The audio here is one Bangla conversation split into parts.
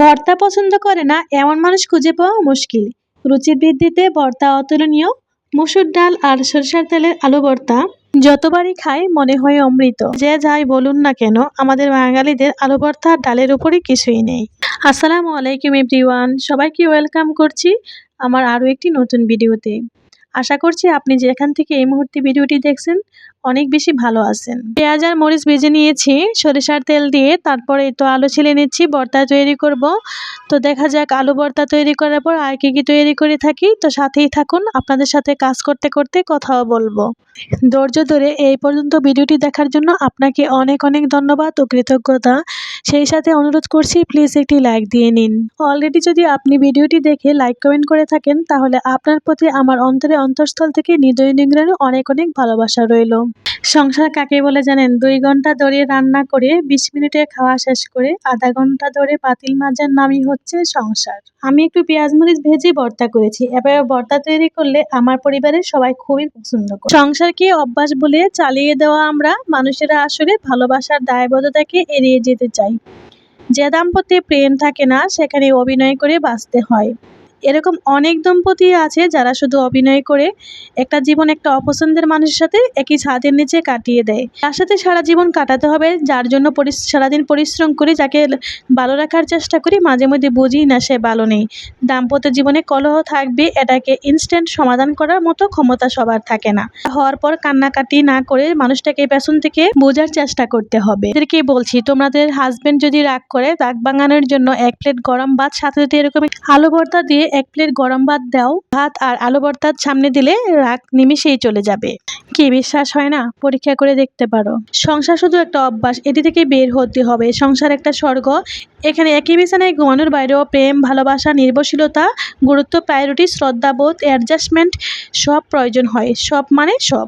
ভর্তা পছন্দ করে না, এমন মানুষ খুঁজে পাওয়া মুশকিল। রুচি বৃদ্ধিতে ভর্তা অতুলনীয়, মুসুর ডাল আর সরিষার তেলের আলু ভর্তা যতবারই খাই মনে হয় অমৃত। যে যাই বলুন না কেন, আমাদের বাঙালিদের আলু ভর্তা ডালের উপরে কিছুই নেই। আসসালামু আলাইকুম এভরিওয়ান, সবাইকে ওয়েলকাম করছি আমার আরও একটি নতুন ভিডিওতে। আশা করছি আপনি যেখান থেকে এই মুহূর্তে ভিডিওটি দেখছেন অনেক বেশি ভালো আছেন। পেঁয়াজ আর মরিচ ভেজে নিয়েছি, সরিষার তেল দিয়ে, তারপরে তো আলু ছিলে নিচ্ছি, ভর্তা তৈরি করব। তো দেখা যাক আলু ভর্তা তৈরি করার পর আর কি কি তৈরি করে থাকি। তো সাথেই থাকুন, আপনাদের সাথে কাজ করতে করতে কথাও বলব। ধৈর্য ধরে এই পর্যন্ত ভিডিওটি দেখার জন্য আপনাকে অনেক অনেক ধন্যবাদ ও কৃতজ্ঞতা। সেই সাথে অনুরোধ করছি, প্লিজ একটি লাইক দিয়ে নিন। অলরেডি যদি আপনি ভিডিওটি দেখে লাইক কমেন্ট করে থাকেন, তাহলে আপনার প্রতি আমার অন্তরে অন্তঃস্থল থেকে হৃদয় নিংড়ানো অনেক অনেক ভালোবাসা রইল। সংসার কাকে বলে জানেন? দুই ঘণ্টা ধরে রান্না করে, বিশ মিনিটে খাওয়া শেষ করে, আধা ঘণ্টা ধরে পাতিল মাজার নামই হচ্ছে সংসার। আমি একটু পেঁয়াজ মরিচ ভেজে ভর্তা করেছি। এবার ভর্তা তৈরি করলে আমার পরিবারের সবাই খুবই পছন্দ করে। সংসারকে অভ্যাস বলে চালিয়ে দেওয়া আমরা মানুষেরা আসলে ভালোবাসার দায়বদ্ধতাকে এড়িয়ে যেতে চাই। যে দাম্পত্যে প্রেম থাকে না, সেখানে অভিনয় করে বাঁচতে হয়। এরকম অনেক দম্পতি আছে যারা শুধু অভিনয় করে একটা জীবন একটা অপছন্দের মানুষের সাথে একই ছাদের নিচে কাটিয়ে দেয়। তার সাথে সারা জীবন কাটাতে হবে, যার জন্য সারাদিন পরিশ্রম করি যাকে ভালো রাখার চেষ্টা করি, মাঝে মধ্যে বুঝি না সে ভালো নেই। দাম্পত্য জীবনে কলহ থাকবে, এটাকে ইনস্ট্যান্ট সমাধান করার মতো ক্ষমতা সবার থাকে না। হওয়ার পর কান্নাকাটি না করে মানুষটাকে পেছন থেকে বোঝার চেষ্টা করতে হবে। এদেরকে বলছি, তোমাদের হাজবেন্ড যদি রাগ করে রাগ বাঙানোর জন্য এক প্লেট গরম ভাত, সাথে সাথে এরকম আলু ভর্তা দিয়ে এক প্লেট গরম ভাত দাও। ভাত আর আলু ভর্তার সামনে দিলে রাগ নিমিশেই চলে যাবে। কি বিশ্বাস হয় না? পরীক্ষা করে দেখতে পারো। সংসার শুধু একটা অভ্যাস, এটি থেকে বের হতে হবে। সংসার একটা স্বর্গ এখানে একই বিছানায় ঘুমানোর বাইরেও প্রেম, ভালোবাসা, নির্ভরশীলতা, গুরুত্ব প্রায়োরিটি শ্রদ্ধাবোধ অ্যাডজাস্টমেন্ট সব প্রয়োজন হয়। সব মানে সব।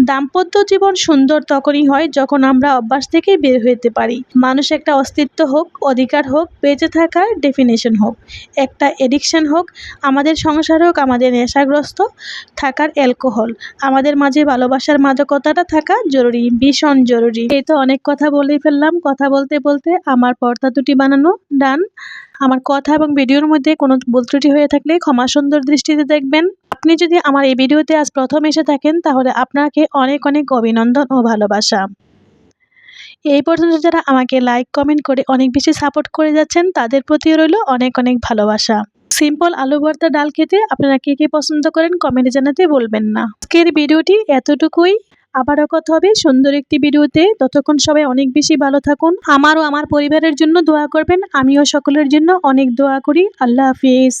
দাম্পত্য জীবন সুন্দর তখনই হয় যখন আমরা অভ্যাস থেকে বের হতে পারি। মানুষ একটা অস্তিত্ব হোক, অধিকার হোক, বেঁচে থাকার ডেফিনেশন হোক। একটা এডিকশন হোক, আমাদের সংসার হোক, আমাদের নেশাগ্রস্ত থাকার অ্যালকোহল আমাদের মাঝে ভালোবাসার মাদকতাটা থাকা জরুরি, ভীষণ জরুরি। এই তো অনেক কথা বলেই ফেললাম। কথা বলতে বলতে আমার পর্দা দুটি বানানো ডান। আমার কথা এবং ভিডিওর মধ্যে কোনো ভুল ত্রুটি হয়ে থাকলে ক্ষমা সুন্দর দৃষ্টিতে দেখবেন। আপনি যদি আমার এই ভিডিওতে আজ প্রথম এসে থাকেন, তাহলে আপনাকে অনেক অনেক অভিনন্দন ও ভালোবাসা। এই পর্যন্ত যারা আমাকে লাইক কমেন্ট করে অনেক বেশি সাপোর্ট করে যাচ্ছেন, তাদের প্রতিও রইল অনেক অনেক ভালোবাসা। সিম্পল আলু ভর্তা ডাল খেতে আপনারা কে কে পছন্দ করেন কমেন্টে জানাতে বলবেন না। আজকের ভিডিওটি এতটুকুই। আবারও কথা হবে সুন্দর একটি ভিডিওতে। ততক্ষণ সবাই অনেক বেশি ভালো থাকুন। আমারও আমার পরিবারের জন্য দোয়া করবেন। আমিও সকলের জন্য অনেক দোয়া করি। আল্লাহ হাফিজ।